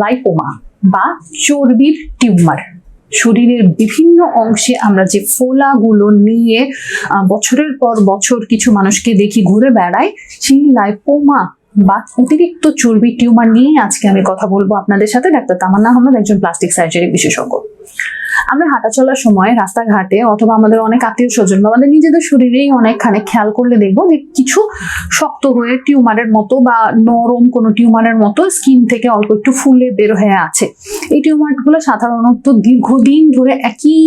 Lipoma বা চর্বির tumour. শরীরের বিভিন্ন অংশে আমরা যে ফোলাগুলো নিয়ে বছরের পর বছর কিছু মানুষকে দেখি ঘুরে বেড়ায়, সেই লাইপোমা বা অতিরিক্ত চর্বি টিউমার নিয়ে আজকে আমি কথা বলব আপনাদের সাথে। ডাক্তার তামান্না আহমেদ, একজন প্লাস্টিক সার্জারি বিশেষজ্ঞ। আমরা হাঁটা চলার সময় রাস্তাঘাটে অথবা আমাদের অনেক আত্মীয় স্বজন বা আমাদের নিজেদের শরীরেই অনেকখানে খেয়াল করলে দেখব যে কিছু শক্ত হয়ে টিউমারের মতো বা নরম কোনো টিউমারের মতো স্কিন থেকে অল্প একটু ফুলে বের হয়ে আছে। এই টিউমারগুলো সাধারণত দীর্ঘদিন ধরে একই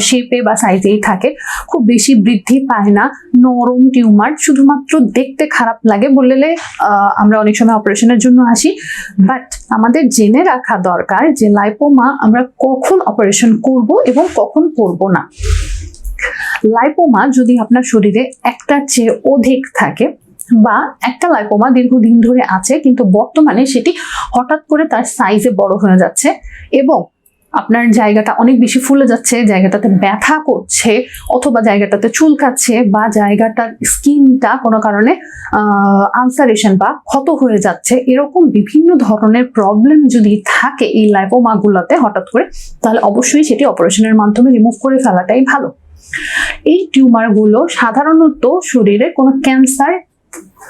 শেপে বা সাইজেই থাকে। খুব বেশি বৃদ্ধি পায় না। নরম টিউমার শুধুমাত্র দেখতে খারাপ লাগে বললে আমরা অনেক সময় অপারেশনের জন্য আসি। বাট আমাদের জেনে রাখা দরকার যে লাইপোমা আমরা কখন অপারেশন করব এবং কখন করব না। লাইপোমা যদি আপনার শরীরে একটার চেয়ে অধিক থাকে বা একটা লাইপোমা দীর্ঘদিন ধরে আছে, কিন্তু বর্তমানে সেটি হঠাৎ করে তার সাইজে বড় হয়ে যাচ্ছে এবং আপনার জায়গাটা অনেক বেশি ফুলে যাচ্ছে, জায়গাটাতে ব্যথা করছে অথবা জায়গাটাতে চুলকাচ্ছে বা জায়গাটার স্কিনটা কোনো কারণে আনসারেশন বা ক্ষত হয়ে যাচ্ছে, এরকম বিভিন্ন ধরনের প্রবলেম যদি থাকে এই লাইপোমাগুলোতে হঠাৎ করে, তাহলে অবশ্যই সেটি অপারেশনের মাধ্যমে রিমুভ করে ফেলাটাই ভালো। এই টিউমারগুলো সাধারণত শরীরে কোনো ক্যান্সার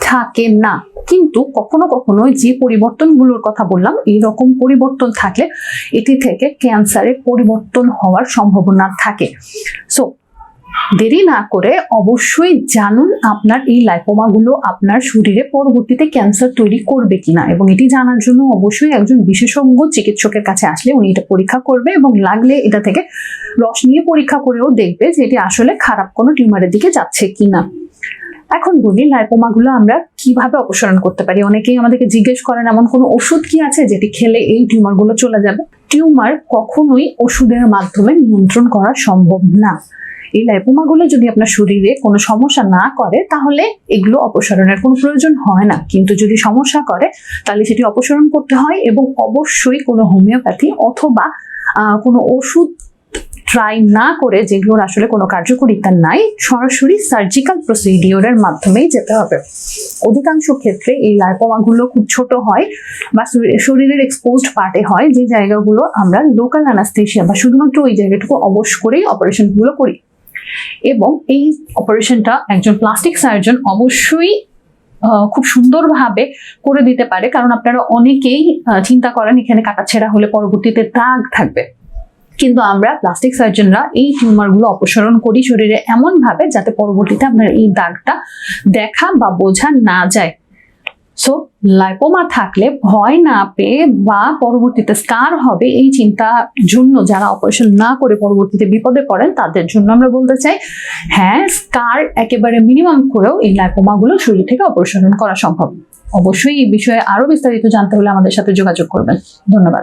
থাকে না। কিন্তু কখনো কখনো যে পরিবর্তনগুলোর কথা বললাম এই রকম পরিবর্তন থাকলে এটি থেকে ক্যান্সারের পরিবর্তন হওয়ার সম্ভাবনা থাকে। সো দেরি না করে অবশ্যই জানুন আপনার এই লাইপোমাগুলো আপনার শরীরে পরবর্তীতে ক্যান্সার তৈরি করবে কিনা এবং এটি জানার জন্য অবশ্যই একজন বিশেষজ্ঞ চিকিৎসকের কাছে আসলে উনি এটা পরীক্ষা করবে এবং লাগলে এটা থেকে রস নিয়ে পরীক্ষা করেও দেখবে যে এটি আসলে খারাপ কোনো টিউমারের দিকে যাচ্ছে কিনা। এখন বলি লাইপোমাগুলো আমরা কীভাবে অপসারণ করতে পারি? অনেকেই আমাদেরকে জিজ্ঞেস করেন, এমন কোনো ওষুধ কি আছে যেটি খেলে এই টিউমারগুলো চলে যাবে? টিউমার কখনোই ওষুধের মাধ্যমে নিয়ন্ত্রণ করা সম্ভব না। এই লাইপোমাগুলো যদি আপনার শরীরে কোনো সমস্যা না করে, তাহলে এগুলো অপসারণের কোনো প্রয়োজন হয় না। কিন্তু যদি সমস্যা করে, তাহলে সেটি অপসারণ করতে হয় এবং অবশ্যই কোনো হোমিওপ্যাথি অথবা কোনো ওষুধ ট্রাই না করে যেগুলোর আসলে কোনো কার্যকারিতা নাই, সরাসরি সার্জিক্যাল প্রসিডিওরের মাধ্যমেই যেতে হবে। অধিকাংশ ক্ষেত্রে এই লাইপোমাগুলো খুব ছোট হয় বা শরীরের এক্সপোজড পার্টে হয়, যে জায়গাগুলো আমরা লোকাল অ্যানাস্থেশিয়া বা শুধুমাত্র ওই জায়গাটুকু অবশ করেই অপারেশনগুলো করি। এবং এই অপারেশনটা একজন প্লাস্টিক সার্জন অবশ্যই খুব সুন্দরভাবে করে দিতে পারে, কারণ আপনারা অনেকেই চিন্তা করেন এখানে কাটাছেঁড়া হলে পরবর্তীতে দাগ থাকবে। কিন্তু আমরা প্লাস্টিক সার্জনরা এই টিউমারগুলো অপসারণ করি শরীরে এমন ভাবে যাতে পরবর্তীতে আপনার এই দাগটা দেখা বা বোঝা না যায়। সো লাইপোমা থাকলে ভয় না পেয়ে বা পরবর্তীতে স্কার হবে এই চিন্তার জন্য যারা অপারেশন না করে পরবর্তীতে বিপদে পড়েন, তাদের জন্য আমরা বলতে চাই হ্যাঁ স্কার একেবারে মিনিমাম করেও এই লাইপোমাগুলো শরীর থেকে অপারেশন করা সম্ভব। অবশ্যই এই বিষয়ে আরও বিস্তারিত জানতে হলে আমাদের সাথে যোগাযোগ করবেন। ধন্যবাদ।